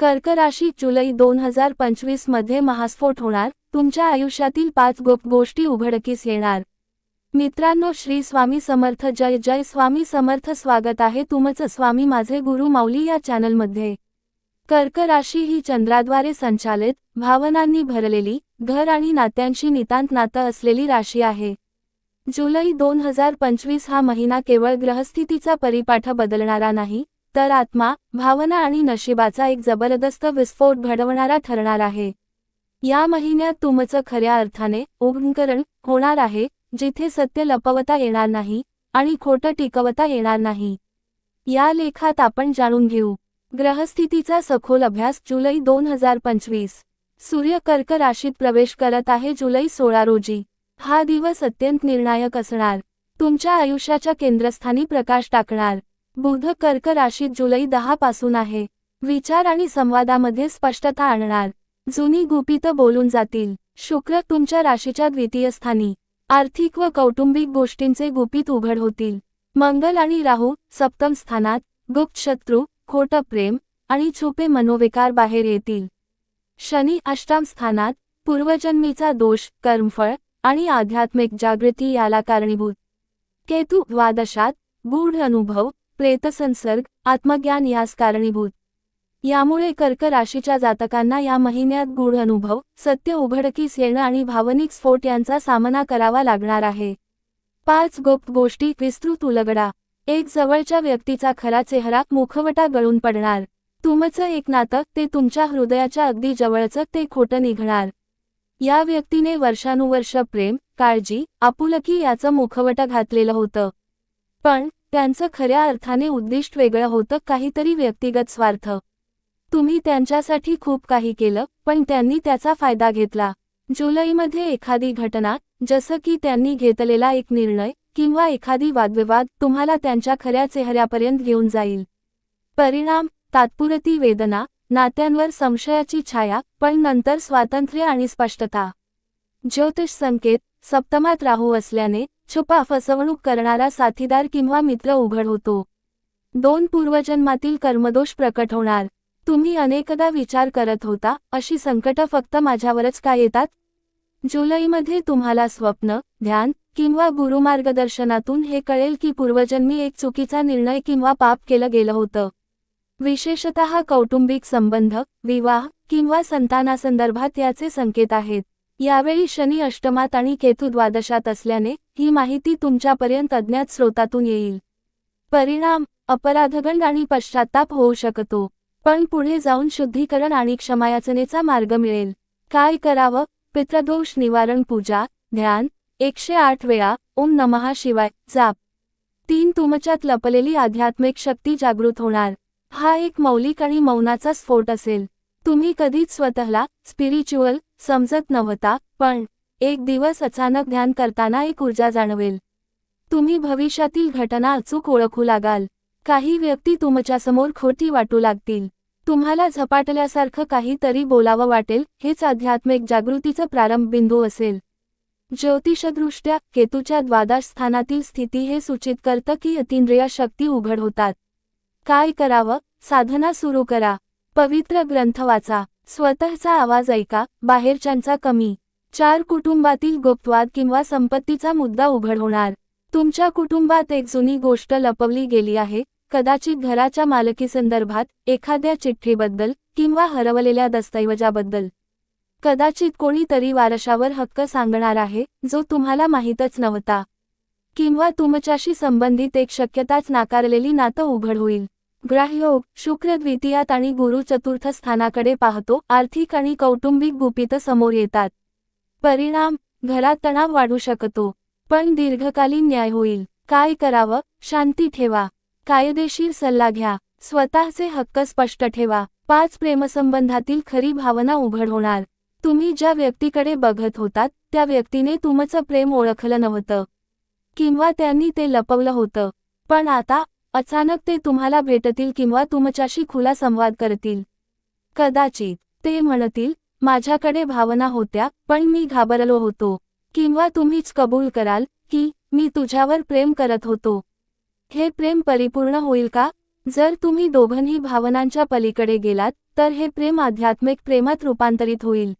कर्क राशी जुलै दोन हजार पंचवीसमध्ये महास्फोट होणार तुमच्या आयुष्यातील पाच गुप्त गोष्टी उघडकीस येणार. मित्रांनो श्री स्वामी समर्थ जय जय स्वामी समर्थ स्वागत आहे तुमचं स्वामी माझे गुरु माऊली या चॅनलमध्ये. कर्क राशी ही चंद्राद्वारे संचालित भावनांनी भरलेली घर आणि नात्यांशी नितांत नातं असलेली राशी आहे. जुलै दोन हजार पंचवीस हा महिना केवळ ग्रहस्थितीचा परिपाठ बदलणारा नाही तर आत्मा भावना आणि नशिबाचा एक जबरदस्त विस्फोट घडवणारा ठरणार आहे. या महिन्यात तुमचं खऱ्या अर्थाने उभंकरण होणार आहे जिथे सत्य लपवता येणार नाही आणि खोटं टिकवता येणार नाही. या लेखात आपण जाणून घेऊ. ग्रहस्थितीचा सखोल अभ्यास जुलै दोन हजार पंचवीस. सूर्य कर्क राशीत प्रवेश करत आहे जुलै सोळा रोजी. हा दिवस अत्यंत निर्णायक असणार. तुमच्या आयुष्याच्या केंद्रस्थानी प्रकाश टाकणार. बुध कर्क राशीत जुलै दहा पासून आहे. विचार आणि संवादामध्ये स्पष्टता आणणार. जुनी गुपित बोलून जातील. शुक्र तुमच्या राशीच्या द्वितीय स्थानी. आर्थिक व कौटुंबिक गोष्टींचे गुपित उघड होतील. मंगल आणि राहू सप्तम स्थानात. गुप्त शत्रू खोटं प्रेम आणि छुपे मनोविकार बाहेर येतील. शनी अष्टम स्थानात. पूर्वजन्मीचा दोष कर्मफळ आणि आध्यात्मिक जागृती याला कारणीभूत. केतू द्वादशात. गूढ अनुभव प्रेतसंसर्ग आत्मज्ञान यास कारणीभूत. यामुळे कर्क राशीच्या जातकांना या महिन्यात गूढ अनुभव सत्य उघडकीस येणं आणि भावनिक स्फोट यांचा सामना करावा लागणार आहे. पाच गुप्त गोष्टी विस्तृत उलगडा. एक जवळच्या व्यक्तीचा खरा चेहरा मुखवटा गळून पडणार. तुमचं एक नातं ते तुमच्या हृदयाच्या अगदी जवळचं ते खोटं निघणार. या व्यक्तीने वर्षानुवर्ष प्रेम काळजी आपुलकी याचं मुखवटा घातलेलं होतं. पण त्यांचं खऱ्या अर्थाने उद्दिष्ट वेगळं होतं काहीतरी व्यक्तिगत स्वार्थ. तुम्ही त्यांच्यासाठी खूप काही केलं पण त्यांनी त्याचा फायदा घेतला. जुलैमध्ये एखादी घटना जसं की त्यांनी घेतलेला एक निर्णय किंवा एखादी वादविवाद तुम्हाला त्यांच्या खऱ्या चेहऱ्यापर्यंत घेऊन जाईल. परिणाम तात्पुरती वेदना नात्यांवर संशयाची छाया पण नंतर स्वातंत्र्य आणि स्पष्टता. ज्योतिष संकेत सप्तमात राहू असल्याने छुपा फसवणूक करणारा साथीदार किंवा मित्र उघड होतो. दोन पूर्वजन्मातील कर्मदोष प्रकट होणार. तुम्ही अनेकदा विचार करत होता अशी संकट फक्त माझ्यावरच का येतात? जुलैमध्ये तुम्हाला स्वप्न ध्यान किंवा गुरुमार्गदर्शनातून हे कळेल की पूर्वजन्मी एक चुकीचा निर्णय किंवा पाप केलं गेलं होतं. विशेषतः कौटुंबिक संबंध विवाह किंवा संतानासंदर्भात याचे संकेत आहेत. यावेळी शनी अष्टमात आणि केतू द्वादशात असल्याने ही माहिती तुमच्यापर्यंत अज्ञात स्रोतातून येईल. परिणाम अपराधगंड आणि पश्चाताप होऊ शकतो. पण पुढे जाऊन शुद्धीकरण आणि क्षमायाचनेचा मार्ग मिळेल. काय करावं? पितृदोष निवारण पूजा ध्यान एकशे आठ वेळा ओम नमहा शिवाय जाप. तीन तुमच्यात लपलेली आध्यात्मिक शक्ती जागृत होणार. हा एक मौलिक आणि मौनाचा स्फोट असेल. तुम्ही कधीच स्वतःला स्पिरिच्युअल समजत नव्हता पण एक दिवस अचानक ध्यान करताना एक ऊर्जा जाणवेल. तुम्ही भविष्यातील घटना अचूक ओळखू लागाल. काही व्यक्ती तुमच्यासमोर खोटी वाटू लागतील. तुम्हाला झपाटल्यासारखं काहीतरी बोलावं वाटेल हेच आध्यात्मिक जागृतीचं प्रारंभ बिंदू असेल. ज्योतिषदृष्ट्या केतूच्या द्वादश स्थानातील स्थिती हे सूचित करतं की अतिंद्रिय शक्ती उघड होतात. काय करावं? साधना सुरू करा. पवित्र ग्रंथ वाचा. स्वतःचा आवाज ऐका बाहेरच्यांचा कमी. चार कुटुंबातील गुप्तवाद किंवा संपत्तीचा मुद्दा उघड होणार. तुमच्या कुटुंबात एक जुनी गोष्ट लपवली गेली आहे कदाचित घराच्या मालकीसंदर्भात एखाद्या चिठ्ठीबद्दल किंवा हरवलेल्या दस्तऐवजाबद्दल. कदाचित कोणीतरी वारशावर हक्क सांगणार आहे जो तुम्हाला माहीतच नव्हता. किंवा तुमच्याशी संबंधित एक शक्यताच नाकारलेली नातं उघड होईल. ग्राहयोग शुक्र द्वितीयात आणि गुरु चतुर्थ स्थानाकडे पाहतो. आर्थिक आणि कौटुंबिक गुपित समोर येतात. परिणाम घरात तणाव वाढू शकतो. पण दीर्घकालीन न्याय होईल. काय करावं? शांती ठेवा. कायदेशीर सल्ला घ्या. स्वतःचे हक्क स्पष्ट ठेवा. पाच प्रेमसंबंधातील खरी भावना उघड होणार. तुम्ही ज्या व्यक्तीकडे बघत होतात त्या व्यक्तीने तुमचं प्रेम ओळखलं नव्हतं. किंवा त्यांनी ते लपवलं होतं. पण आता अचानक ते तुम्हाला भेटतील किंवा तुमच्याशी खुला संवाद करतील. कदाचित ते म्हणतील माझ्याकडे भावना होत्या पण मी घाबरलो होतो. किंवा तुम्हीच कबूल कराल की मी तुझ्यावर प्रेम करत होतो. हे प्रेम परिपूर्ण होईल का? जर तुम्ही दोघंही भावनांच्या पलीकडे गेलात तर हे प्रेम आध्यात्मिक प्रेमात रूपांतरित होईल.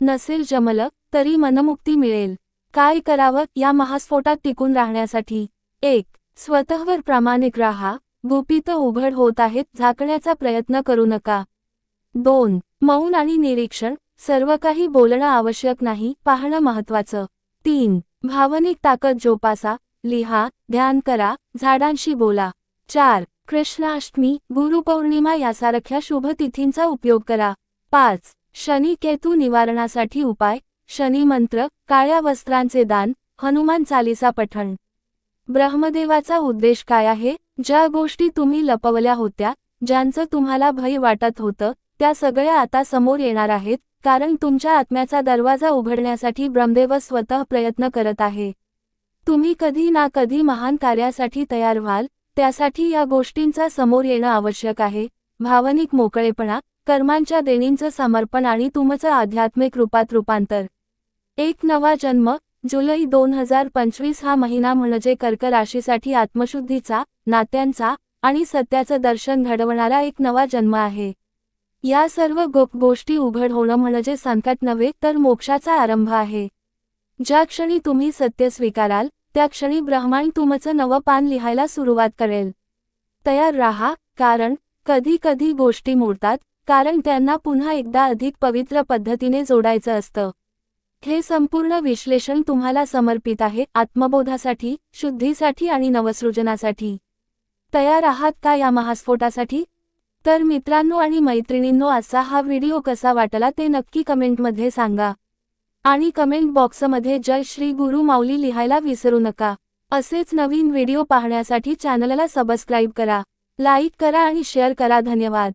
नसेल जमलं तरी मनमुक्ती मिळेल. काय करावं या महास्फोटात टिकून राहण्यासाठी? एक स्वतःवर प्रामाणिक राहा गुपित उघड होत आहेत झाकण्याचा प्रयत्न करू नका. दोन मौन आणि निरीक्षण सर्व काही बोलणं आवश्यक नाही पाहणं महत्वाचं तीन भावनिक ताकद जोपासा लिहा ध्यान करा झाडांशी बोला. चार कृष्णाष्टमी गुरुपौर्णिमा यासारख्या शुभ तिथींचा उपयोग करा. पाच शनी केतू निवारणासाठी उपाय शनी मंत्र काळ्या वस्त्रांचे दान हनुमान चालिसा पठण. ब्रह्मदेवाचा उद्देश काय आहे? ज्या गोष्टी तुम्ही लपवल्या होत्या ज्यांचं तुम्हाला भय वाटत होतं त्या सगळ्या आता समोर येणार आहेत कारण तुमच्या आत्म्याचा दरवाजा उघडण्यासाठी ब्रह्मदेव स्वतः प्रयत्न करत आहे. तुम्ही कधी ना कधी महान कार्यासाठी तयार व्हाल त्यासाठी या गोष्टींचा समोर येणं आवश्यक आहे. भावनिक मोकळेपणा कर्मांच्या देणींचं समर्पण आणि तुमचं आध्यात्मिक रूपात रूपांतर. एक नवा जन्म जुलै दोन हजार पंचवीस हा महिना म्हणजे कर्क राशीसाठी आत्मशुद्धीचा नात्यांचा आणि सत्याचं दर्शन घडवणारा एक नवा जन्म आहे. या सर्व गोप गोष्टी उघड होणं म्हणजे संकट नव्हे तर मोक्षाचा आरंभ आहे. ज्या क्षणी तुम्ही सत्य स्वीकाराल त्या क्षणी ब्रह्मांड तुमचं नवं पान लिहायला सुरुवात करेल. तयार राहा कारण कधी कधी गोष्टी मोडतात कारण त्यांना पुन्हा एकदा अधिक पवित्र पद्धतीने जोडायचं असतं. हे संपूर्ण विश्लेषण तुम्हाला समर्पित आहे आत्मबोधासाठी शुद्धीसाठी आणि नवसृजनासाठी. तयार आहात का या महास्फोटासाठी? तर मित्रांनो आणि मैत्रिणींनो असा हा व्हिडिओ कसा वाटला ते नक्की कमेंटमध्ये सांगा. आणि कमेंट बॉक्समध्ये जय श्री गुरु माऊली लिहायला विसरू नका. असेच नवीन व्हिडिओ पाहण्यासाठी चॅनलला सबस्क्राईब करा. लाईक करा आणि शेअर करा. धन्यवाद.